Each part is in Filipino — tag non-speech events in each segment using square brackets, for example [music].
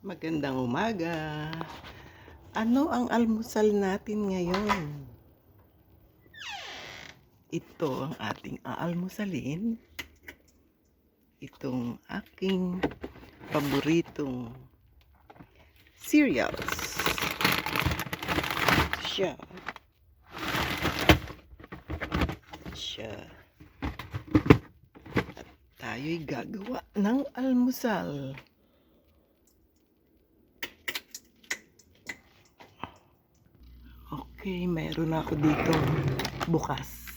Magandang umaga. Ano ang almusal natin ngayon? Ito ang ating aalmusalin. Itong aking paboritong cereals. Siya. Siya. At tayo'y gagawa ng almusal. Okay, mayroon ako dito bukas.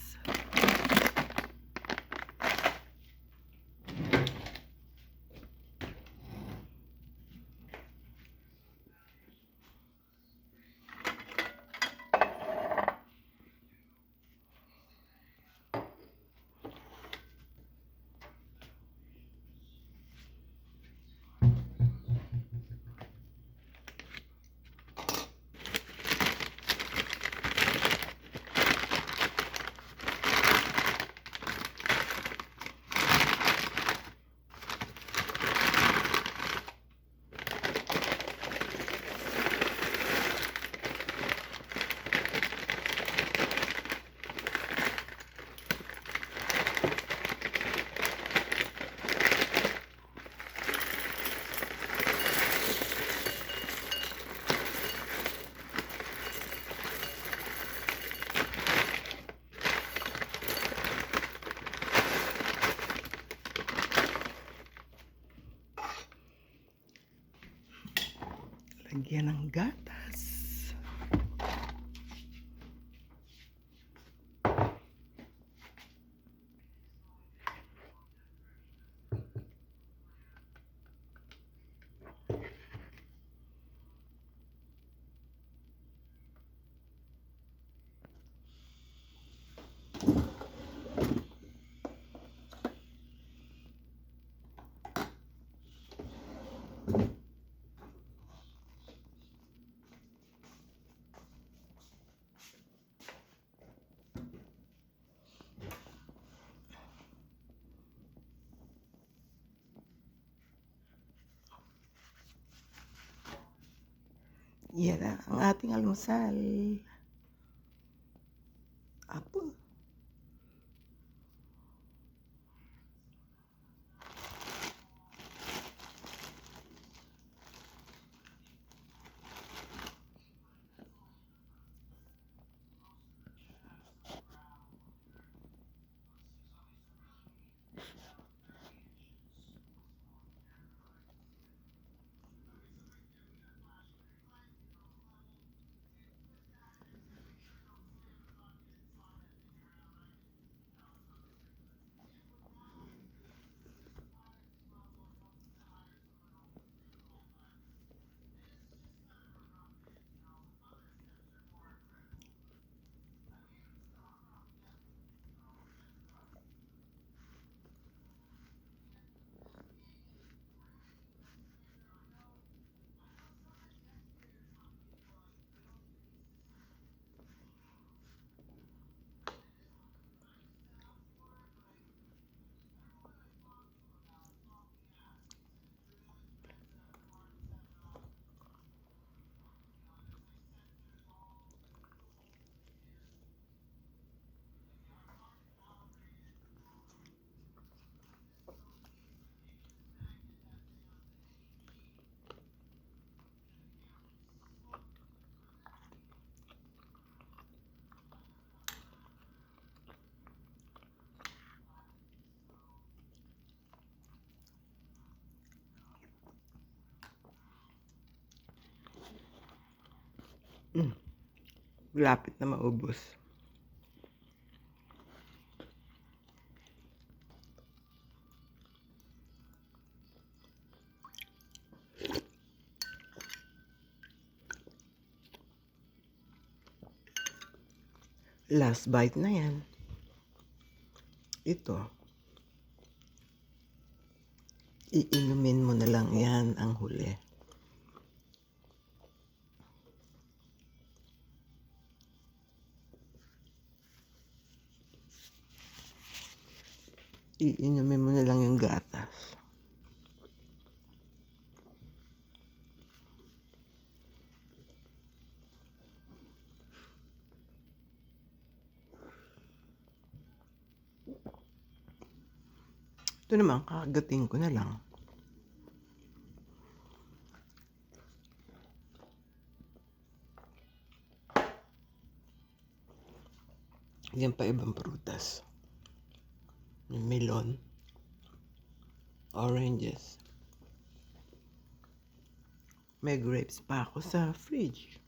Lagyan ng gatas. Yan na ang ating almusal. Mm. Lapit na maubos. Last bite na yan. Ito. Iinumin mo na lang yan ang huli. iinumin mo na lang yung gatas. Ito naman, kakagating ko na lang. Yan pa ibang prutas. Melon. Oranges. May grapes pa ako sa fridge.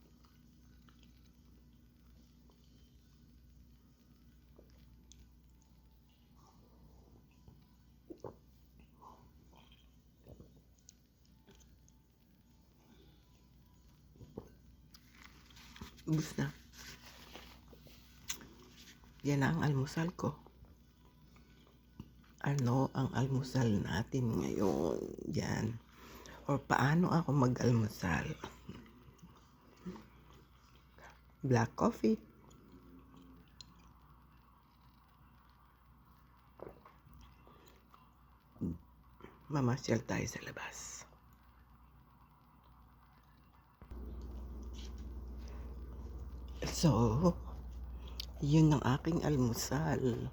Ubus na. Yan ang almusal ko. Ano ang almusal natin ngayon? Yan. Or paano ako mag-almusal? Black coffee. Mamasyal tayo sa labas. So, yun ang aking almusal.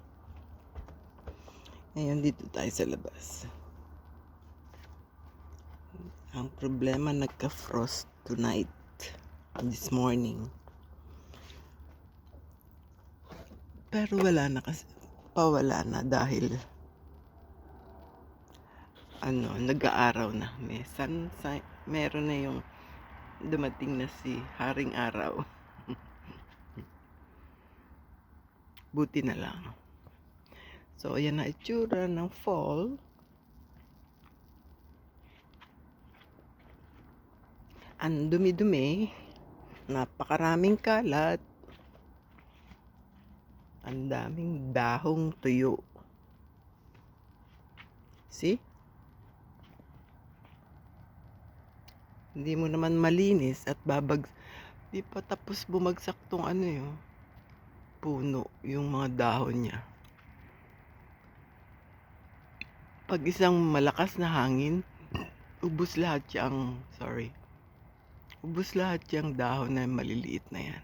Ngayon dito tayo sa labas. Ang problema nagka-frost tonight. This morning. Pero wala na kasi. Pawala na dahil ano, nag-aaraw na. May sunshine. Meron na yung dumating na si Haring Araw. [laughs] Buti na lang. So, ayan na itsura ng fall. Ang dumi-dumi. Napakaraming kalat. Ang daming dahong tuyo. See? Hindi mo naman malinis at babag... Di pa tapos bumagsak tong ano yun. Puno. Yung mga dahon niya. Pag isang malakas na hangin, ubus lahat yung... Sorry. Ubus lahat yung dahon na maliliit na yan.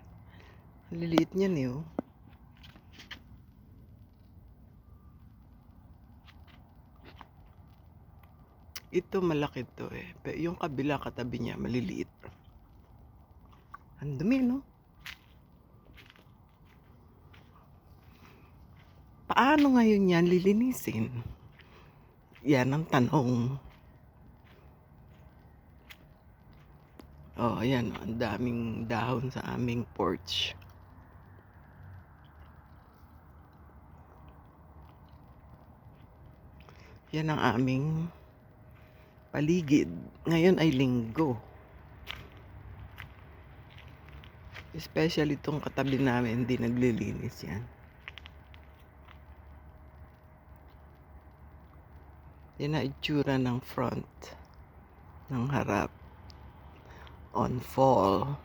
Ang liliit niyan eh oh. Ito malaki to eh. Pero yung kabila katabi niya maliliit. Ang dumi no? Paano ngayon yan lilinisin? Yan ang tanong. Oh, ayan. Ang daming dahon sa aming porch. Yan ang aming paligid. Ngayon ay linggo. Especially itong katabi namin, hindi naglilinis yan. Yan ang itsura ng front, ng harap, on fall.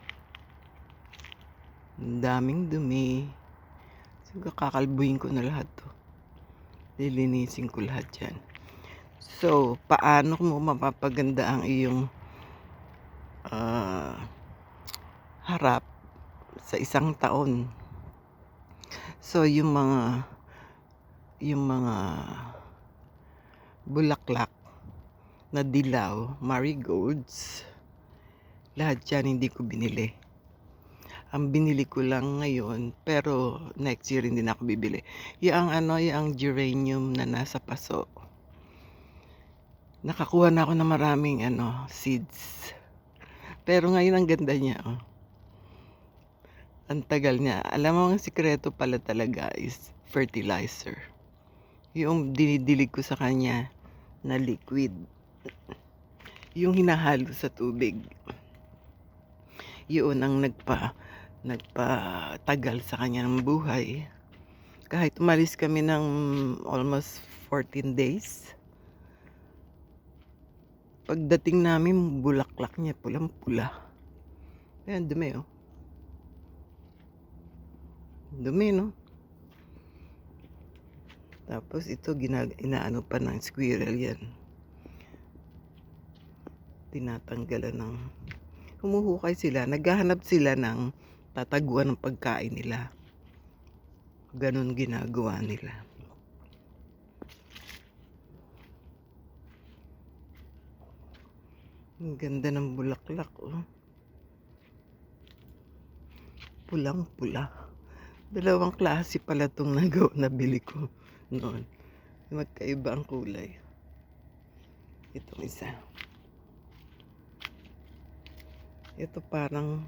Ang daming dumi. Siguro kakalbuhin ko na lahat to. Lilinisin ko lahat yan. So, paano mo mapapaganda ang iyong ah, harap sa isang taon? So, yung mga yung mga bulaklak na dilaw, marigolds, lahat yan hindi ko binili. Ang binili ko lang ngayon, pero next year hindi na ako bibili. Yung ano, yung geranium na nasa paso. Nakakuha na ako ng maraming ano, seeds. Pero ngayon ang ganda niya. Oh. Ang tagal niya. Alam mo, ang sikreto pala talaga is fertilizer. Yung dinidilig ko sa kanya na liquid. Yung hinahalo sa tubig. Yun ang nagpa nagpatagal sa kanya ng buhay. Kahit umalis kami ng almost 14 days, pagdating namin, bulaklak niya, pulang-pula. Ayan, dumi, oh. Dumi, no? Tapos ito ginag inaano pa ng squirrel yan. Tinatanggalan ng humuhukay sila. Naghahanap sila ng tataguan ng pagkain nila. Ganon ginagawa nila. Ang ganda ng bulaklak oh. Pulang pula. Dalawang klase pala itong nagawa, nabili ko noon. Magkaiba ang kulay. Itong isa. Ito parang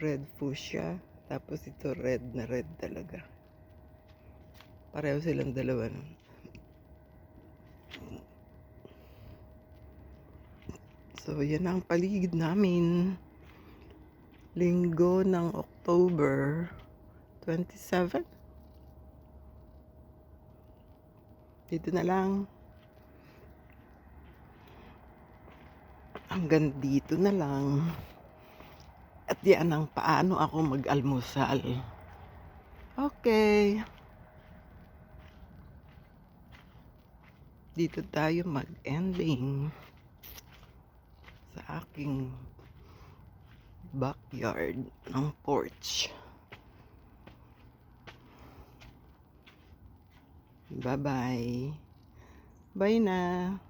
red fuchsia. Tapos ito red na red talaga. Pareho silang dalawa nun. So, yan ang paligid namin. Linggo ng October 27. Dito na lang. Hanggang dito na lang. At yan ang paano ako mag-almusal. Okay. Dito tayo mag-ending sa aking backyard ng porch. Bye-bye. Bye na.